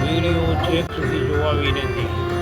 Video છેક સુધી જોવા વિનંતી.